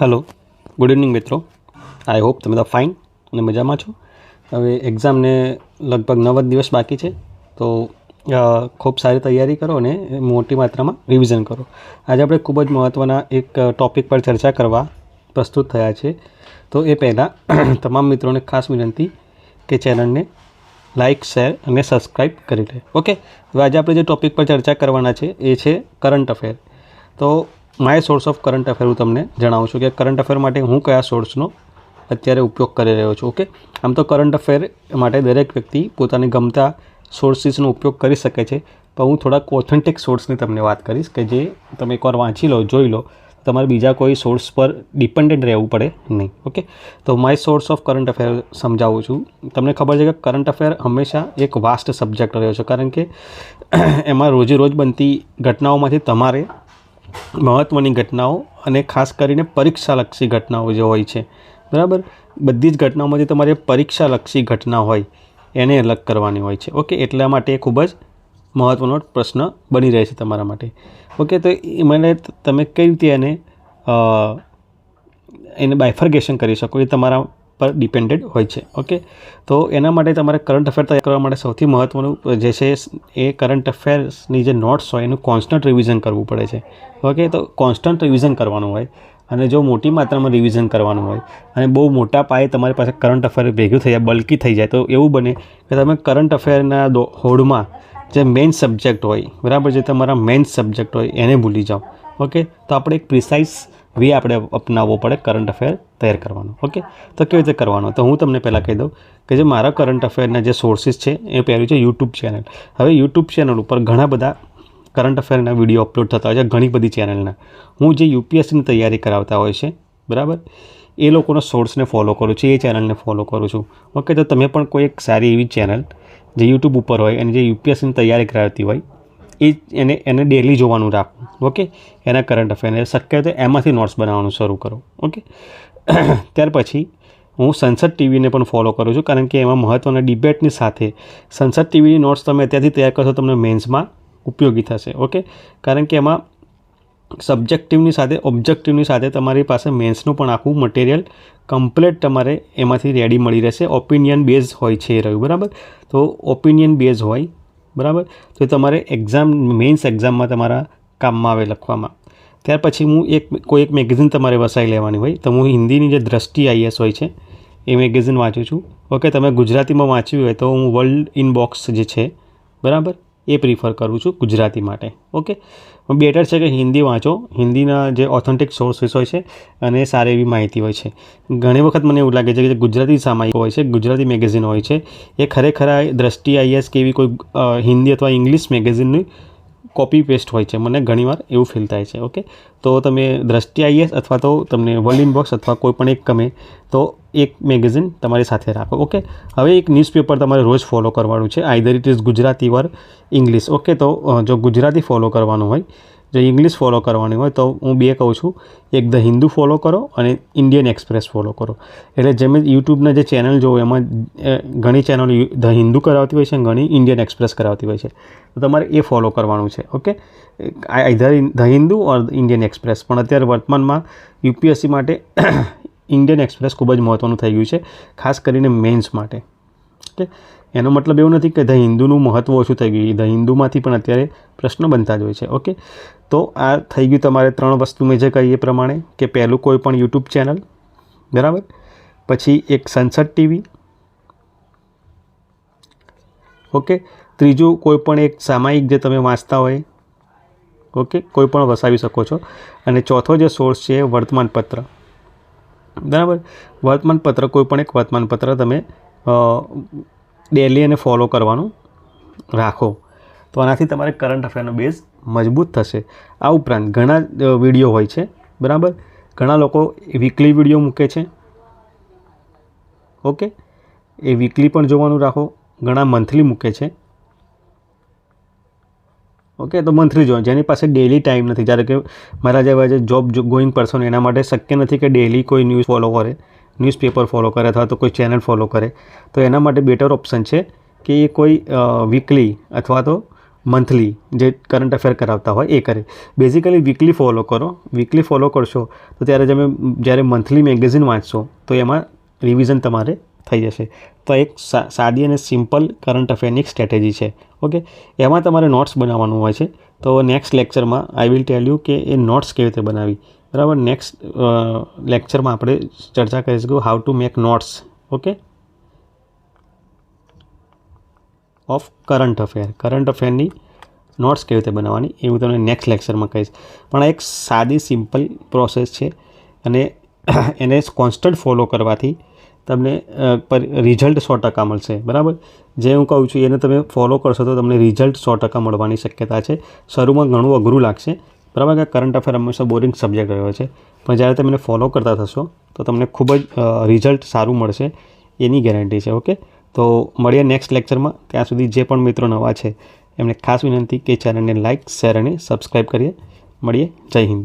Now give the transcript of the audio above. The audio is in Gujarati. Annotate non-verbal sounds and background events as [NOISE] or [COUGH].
હેલો ગુડ ઇવનિંગ મિત્રો. આઈ હોપ તમે બધા ફાઇન અને મજામાં છો. હવે એક્ઝામને લગભગ નવ જ દિવસ બાકી છે. તો ખૂબ સારી તૈયારી કરો અને મોટી માત્રામાં રિવિઝન કરો. આજે આપણે ખૂબ જ મહત્ત્વના એક ટૉપિક પર ચર્ચા કરવા પ્રસ્તુત થયા છે. તો એ પહેલાં [CLEARS THROAT] તમામ મિત્રોને ખાસ વિનંતી કે ચેનલને લાઇક શેર અને સબસ્ક્રાઈબ કરી લે. ઓકે હવે આજે આપણે જે ટૉપિક પર ચર્ચા કરવાના છે એ છે કરંટ અફેર તો my source of current affair હું તમને જણાવું છું કે કરંટ અફેર માટે હું કયા સોર્સનો અત્યારે ઉપયોગ કરી રહ્યો છું, ઓકે? આમ તો કરંટ અફેર માટે દરેક વ્યક્તિ પોતાને ગમતા સોર્સિસનો ઉપયોગ કરી શકે છે. પણ હું થોડાક ઓથેન્ટિક સોર્સની તમને વાત કરીશ કે જે તમે એકવાર વાંચી લો, જોઈ લો, તમારે બીજા કોઈ સોર્સ પર ડિપેન્ડન્ટ રહેવું પડે નહીં, ઓકે? તો my source of current affair સમજાવું છું. તમને ખબર છે કે કરંટ અફેર હંમેશા એક વાસ્ટ સબ્જેક્ટ રહ્યો છે, કારણ કે એમાં રોજે રોજ બનતી ઘટનાઓમાંથી તમારે મહત્ત્વની ઘટનાઓ અને ખાસ કરીને પરીક્ષાલક્ષી ઘટનાઓ જે હોય છે. બરાબર? બધી જ ઘટનાઓમાંથી તમારે પરીક્ષાલક્ષી ઘટના હોય, એને અલગ કરવાની હોય છે. ઓકે, એટલા માટે ખૂબ જ મહત્ત્વનો પ્રશ્ન બની રહે છે તમારા માટે. ઓકે, તો એ મને તમે કઈ રીતે એને એને બાયફર્ગેશન કરી શકો? એ તમારા પર ડિપેન્ડેડ હોય છે ઓકે તો એના માટે તમારે કરંટ અફેર તૈયાર કરવા માટે સૌથી મહત્ત્વનું જે છે, એ કરંટ અફેર્સની જે નોટ્સ હોય એનું કોન્સ્ટન્ટ રિવિઝન કરવું પડે છે ઓકે તો કોન્સ્ટન્ટ રિવિઝન કરવાનું હોય અને જો મોટી માત્રામાં રિવિઝન કરવાનું હોય અને બહુ મોટા પાયે તમારી પાસે કરંટ અફેર ભેગું થઈ જાય બલ્કી થઈ જાય, તો એવું બને કે તમે કરંટ અફેરના દો, હોડમાં જે મેઇન સબ્જેક્ટ હોય, બરાબર? જે તમારા મેઇન સબ્જેક્ટ હોય, એને ભૂલી જાઓ ઓકે તો આપણે એક પ્રિસાઇઝ વે આપણે અપનાવવો પડે કરંટ અફેર તૈયાર કરવાનો ઓકે તો કેવી રીતે કરવાનો? તો હું તમને પહેલાં કહી દઉં કે જે મારા કરંટ અફેરના જે સોર્સિસ છે, એ પહેલું છે યુટ્યુબ ચેનલ હવે યુટ્યુબ ચેનલ ઉપર ઘણા બધા કરંટ અફેરના વીડિયો અપલોડ થતા હોય છે, ઘણી બધી ચેનલના હું જે યુપીએસસીની તૈયારી કરાવતા હોય છે, બરાબર? એ લોકોનો સોર્સને ફોલો કરું છું, એ ચેનલને ફોલો કરું છું. ઓકે તો તમે પણ કોઈ એક સારી એવી ચેનલ જે યુટ્યુબ ઉપર હોય અને જે યુપીએસસીની તૈયારી કરાવતી હોય એ એને એને ડેલી જોવાનું રાખવું ઓકે એના કરંટ અફેરને શક્ય તો એમાંથી નોટ્સ બનાવવાનું શરૂ કરો ઓકે [COUGHS] ત્યાર પછી હું સંસદ ટીવીને પણ ફોલો કરું છું, કારણ કે એમાં મહત્ત્વના ડિબેટની સાથે સંસદ ટીવીની નોટ્સ તમે અત્યારથી તૈયાર કરશો, તમને મેન્સમાં ઉપયોગી થશે ઓકે કારણ કે એમાં સબ્જેક્ટિવની સાથે ઓબ્જેક્ટિવની સાથે તમારી પાસે મેન્સનું પણ આખું મટીરિયલ કમ્પ્લેટ તમારે એમાંથી રેડી મળી રહેશે. ઓપિનિયન બેઝ હોય છે એ રહ્યું, બરાબર? તો ઓપિનિયન બેઝ હોય બરાબર? તો તમારે એક્ઝામ મેન્સ એક્ઝામમાં તમારા કામમાં આવે લખવામાં. ત્યાર પછી હું એક, કોઈ એક મેગેઝિન તમારે વસાવી લેવાની હોય. તો હું હિન્દીની જે દ્રષ્ટિ આઈએસ હોય છે, એ મેગેઝિન વાંચું છું. ઓકે તમે ગુજરાતીમાં વાંચ્યું હોય તો હું વર્લ્ડ ઇનબોક્સ જે છે, બરાબર? એ પ્રિફર કરું છું ગુજરાતી માટે ઓકે બેટર છે કે હિન્દી વાંચો. હિન્દીના જે ઓથેન્ટિક સોર્સિસ હોય છે અને સારી એવી માહિતી હોય છે. ઘણી વખત મને એવું લાગે છે કે જે ગુજરાતી સામાયિકો હોય છે, ગુજરાતી મેગેઝિન હોય છે, એ ખરેખર દ્રષ્ટિ આઈએસ કે એવી કોઈ હિન્દી અથવા ઇંગ્લિશ મેગેઝિનની કોપી પેસ્ટ હોય છે. મને ઘણીવાર એવું ફીલ થાય છે ઓકે તો તમે દ્રષ્ટિ આઈએસ અથવા તો તમને વર્લ્ડ ઇનબોક્સ અથવા કોઈ પણ એક ગમે તો એક મેગેઝિન તમારી સાથે રાખો, ઓકે? હવે એક ન્યૂઝપેપર તમારે રોજ ફોલો કરવાનું છે. Either it is Gujarati or English, okay? તો જો ગુજરાતી ફોલો કરવાનું હોય, જો ઇંગ્લિશ ફોલો કરવાની હોય, તો હું બે કહું છું. એક ધ હિન્દુ ફોલો કરો અને ઇન્ડિયન એક્સપ્રેસ ફોલો કરો. એટલે જેમ યુટ્યુબના જે ચેનલ જોવો, એમાં ઘણી ચેનલ ધ હિન્દુ કરાવતી હોય છે ઘણી ઇન્ડિયન એક્સપ્રેસ કરાવતી હોય છે. તો તમારે એ ફોલો કરવાનું છે, okay? Either the Hindu or Indian Express. પણ અત્યારે વર્તમાનમાં યુપીએસસી માટે ઇન્ડિયન એક્સપ્રેસ ખૂબ જ મહત્ત્વનું થઈ ગયું છે, ખાસ કરીને મેન્સ માટે. ઓકે? એનો મતલબ એવું નથી કે ધ હિન્દુનું મહત્ત્વ ઓછું થઈ ગયું. ધ હિન્દુમાંથી પણ અત્યારે પ્રશ્નો બનતા જ હોય છે. ઓકે? તો આ થઈ ગયું તમારે ત્રણ વસ્તુ મેં જે કહી એ પ્રમાણે કે પહેલું કોઈ પણ યુટ્યુબ ચેનલ, બરાબર? પછી એક સંસદ ટીવી, ઓકે? ત્રીજું કોઈ પણ એક સામાયિક જે તમે વાંચતા હોય, ઓકે? કોઈ પણ વસાવી શકો છો. અને ચોથો જે સોર્સ છે, વર્તમાનપત્ર. બરાબર? વર્તમાનપત્ર કોઈ પણ એક વર્તમાનપત્ર તમે ડેલી એને ફોલો કરવાનું રાખો. તો આનાથી તમારે કરંટ અફેરનો બેઝ મજબૂત થશે. આ ઉપરાંત ઘણા વીડિયો હોય છે, બરાબર? ઘણા લોકો વીકલી વીડિયો મૂકે છે. ઓકે? એ વીકલી પણ જોવાનું રાખો. ઘણા મંથલી મૂકે છે. ઓકે તો મંથલી જો જેની પાસે ડેલી ટાઈમ નથી. જ્યારે કે મારા જેવા જે જોબ ગોઈંગ પર્સન એના માટે શક્ય નથી કે ડેલી કોઈ ન્યૂઝ ફોલો કરે ન્યૂઝપેપર ફોલો કરે અથવા તો કોઈ ચેનલ ફોલો કરે. તો એના માટે બેટર ઓપ્શન છે કે એ કોઈ વીકલી અથવા તો મંથલી જે કરંટ અફેર કરાવતા હોય, એ કરે. બેઝિકલી વીકલી ફોલો કરો. વીકલી ફોલો કરશો, તો ત્યારે તમે જ્યારે મંથલી મેગેઝિન વાંચશો, તો એમાં રિવિઝન તમારે થઈ જશે. તો એક સાદી અને સિમ્પલ કરંટ અફેરની એક સ્ટ્રેટેજી છે. ઓકે? એમાં તમારે નોટ્સ બનાવવાનું હોય છે. તો નેક્સ્ટ લેક્ચરમાં આઈ વિલ ટેલ યુ કે એ નોટ્સ કેવી રીતે બનાવી. બરાબર? નેક્સ્ટ લેક્ચરમાં આપણે ચર્ચા કરીશું how to make notes. Okay? Of current affair. Current અફેરની notes કેવી રીતે બનાવવાની એ હું તમને નેક્સ્ટ લેક્ચરમાં કહીશ. પણ આ એક સાદી, સિમ્પલ પ્રોસેસ છે અને એને કોન્સ્ટન્ટ ફોલો કરવાથી તમને રિઝલ્ટ સો ટકા મળશે, બરાબર? જે હું કહું છું, એને તમે ફોલો કરશો તો તમને રિઝલ્ટ સો ટકા મળવાની શક્યતા છે. શરૂમાં ઘણું અઘરું લાગશે, બરાબર? કે કરંટ અફેર હંમેશા બોરિંગ સબ્જેક્ટ રહ્યો છે. પણ જ્યારે તમે ફોલો કરતા થશો, તો તમને ખૂબ જ રિઝલ્ટ સારું મળશે, એની ગેરંટી છે ઓકે તો મળીએ નેક્સ્ટ લેક્ચરમાં ત્યાં સુધી જે પણ મિત્રો નવા છે, એમને ખાસ વિનંતી કે ચેનલને લાઇક શેર અને સબસ્ક્રાઈબ કરીએ. મળીએ. જય હિન્દ.